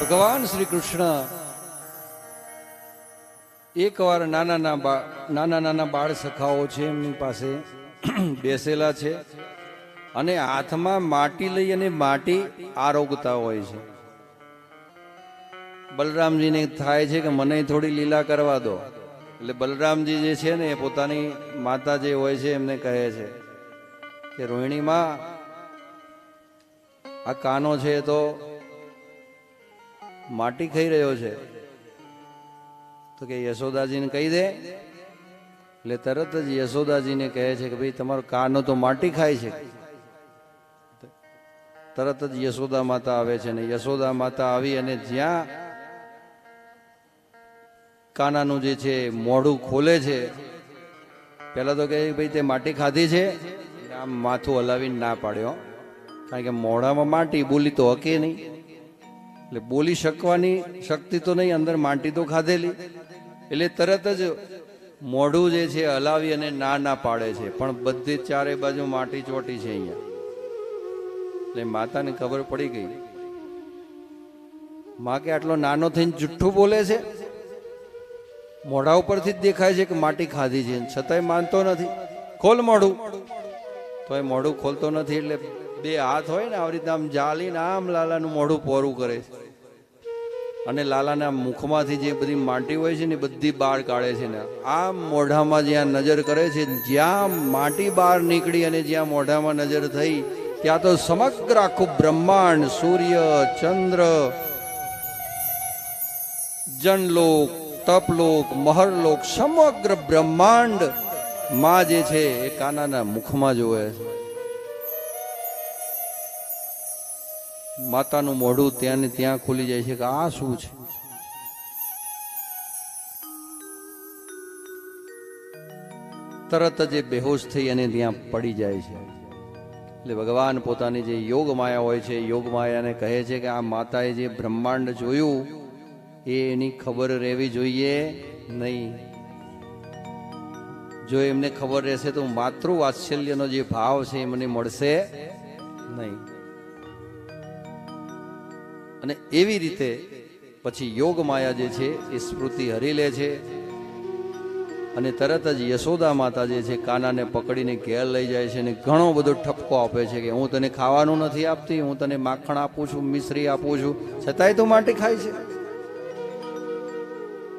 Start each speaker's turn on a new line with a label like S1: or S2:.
S1: ભગવાન શ્રી કૃષ્ણ એકવાર નાના નાના નાના બાળ સખાઓ છે એમની પાસે બેસેલા છે અને હાથમાં માટી લઈ અને માટી આરોગતા હોય છે. બલરામજીને થાય છે કે મને થોડી લીલા કરવા દો. એટલે બલરામજી જે છે ને એ પોતાની માતા જે હોય છે એમને કહે છે કે રોહિણીમાં આ કાનો છે તો માટી ખાઈ રહ્યો છે. તો કે યશોદાજીને કહી દે. એટલે તરત જ યશોદાજીને કહે છે કે ભાઈ તમારો કાનો તો માટી ખાય છે. તરત જ યશોદા માતા આવે છે ને યશોદા માતા આવી અને જ્યાં કાનાનું જે છે મોઢું ખોલે છે, પહેલા તો કહે ભાઈ તે માટી ખાધી છે. આમ માથું હલાવીને ના પાડ્યો. કારણ કે મોઢામાં માટી, બોલી તો હકે નહીં. એટલે બોલી શકવાની શક્તિ તો નહીં, અંદર માટી તો ખાધેલી. એટલે તરત જ મોઢું જે છે હલાવી અને ના ના પાડે છે. પણ બધી ચારે બાજુ માટી ચોટી છે અહીંયા. એટલે માતાને ખબર પડી ગઈ. માં કે આટલો નાનો થઈને જુઠ્ઠું બોલે છે? મોઢા ઉપરથી જ દેખાય છે કે માટી ખાધી છે. છતાંય માનતો નથી. ખોલ મોઢું. તો એ મોઢું ખોલતો નથી એટલે બે હાથ હોય ને આવી રીતે આમ જાલીને આમ લાલાનું મોઢું પોરું કરે છે. અને લાલાના મુખમાંથી જે બધી માટી હોય છે ને બધી બહાર કાઢે છે ને. આમ મોઢામાં જ્યાં નજર કરે છે, જ્યાં માટી બહાર નીકળી અને જ્યાં મોઢામાં નજર થઈ, ત્યાં તો સમગ્ર આખું બ્રહ્માંડ, સૂર્ય, ચંદ્ર, જનલોક, તપલોક, મહરલોક, સમગ્ર બ્રહ્માંડમાં જે છે એ કાનાના મુખમાં જોવે છે. માતાનું મોઢું ત્યાં ને ત્યાં ખુલી જાય છે કે આ શું છે? તરત જ એ બેહોશ થઈ અને ત્યાં પડી જાય છે. એટલે ભગવાન પોતાની જે યોગ માયા હોય છે, યોગ માયાને કહે છે કે આ માતાએ જે બ્રહ્માંડ જોયું એ એની ખબર રહેવી જોઈએ નહીં. જો એમને ખબર રહેશે તો માતૃ વાત્સલ્યનો જે ભાવ છે એ મને મળશે નહીં. અને એવી રીતે પછી યોગ માયા જે છે એ સ્મૃતિ હરી લે છે. અને તરત જ યશોદા માતા જે છે કાનાને પકડીને ઘેર લઈ જાય છે અને ઘણો બધો ઠપકો આપે છે કે હું તને ખાવાનું નથી આપતી, હું તને માખણ આપું છું, મિશ્રી આપું છું. છતાંય તું માટી ખાય છે.